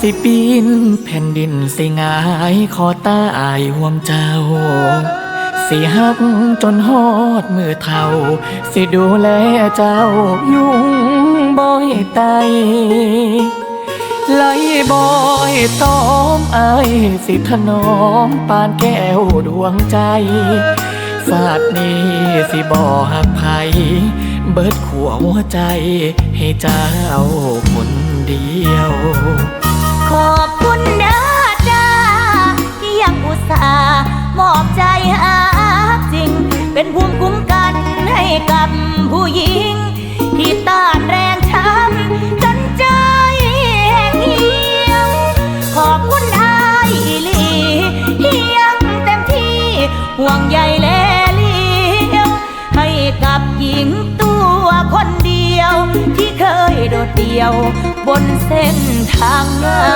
สิปีนแผ่นดินสิงายขอตายห่วมเจ้า สิหักจนฮอดมือเท่า สิดูแลเจ้ายุ่งบ่อยไตไหลบ่อยต้อมอายสิถนอมปานแก้วดวงใจศาสตร์นี้สิบ่หักไผเบิดขัวหัวใจให้เจ้าคนเดียว ห่วงใยแลเลี้ยวให้กับหญิงตัวคนเดียว ที่เคยโดดเดี่ยว บนเส้นทางเงา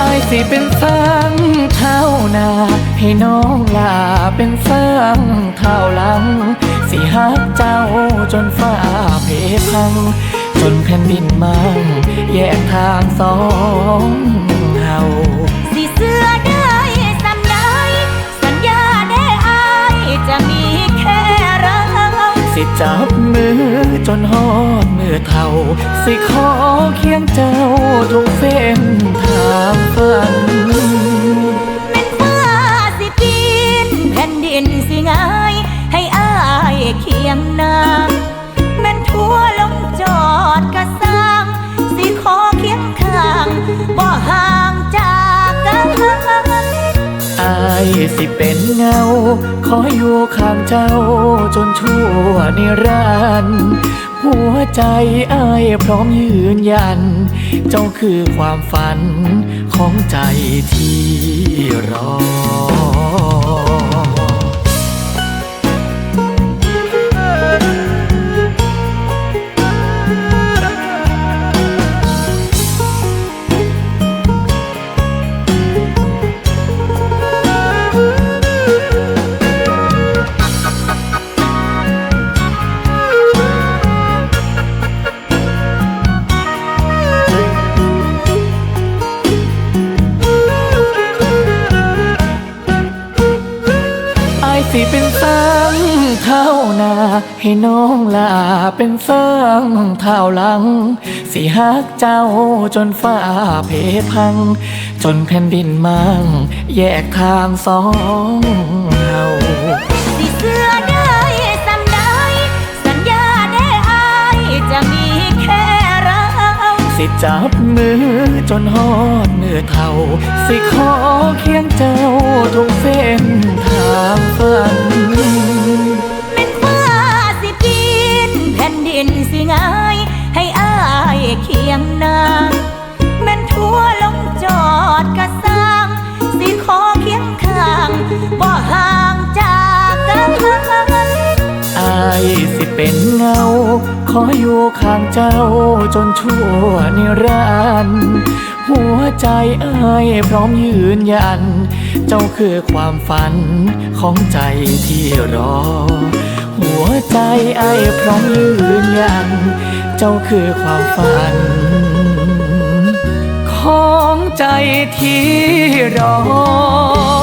อสิเป็นสร้างเท้าหน้าให้น้องลาเป็นสร้างเท้าหลัง สิหักเจ้าจนฟ้าเพพัง จนแผ่นดินมังแยกทางสอง จะมีแค่เราสิจับมือจนหอดมือเท่า สิขอเคียงเจ้าทุกเส้นทางฝัน สิเป็นเงา ขออยู่ข้างเจ้าจนชั่วนิรันดร์หัวใจอายพร้อมยืนยัน เจ้าคือความฝันของใจที่รอ เป็นสร้างเท้าหน้าให้น้องลาเป็นสร้างเท้าหลัง สิหักเจ้าจนฟ้าเพพัง จนแผ่นดินมังแยกทางสองเฮาสิเสื้อได้สำได้สัญญาได้อายจะมีแค่เราสิจับมือจนฮอดมือเท่า สิขอเคียงเจ้าทุก แม่นทั่วลงจอดกระสังสิขอเคียงข้างบ่ห่างจากกันอายสิเป็นเงา ขออยู่ข้างเจ้าจนชั่วนิรันดร์หัวใจอายพร้อมยืนยัน เจ้าคือความฝันของใจที่รอ หัวใจอายพร้อมยืนยัน เจ้าคือความฝัน ของใจที่รอ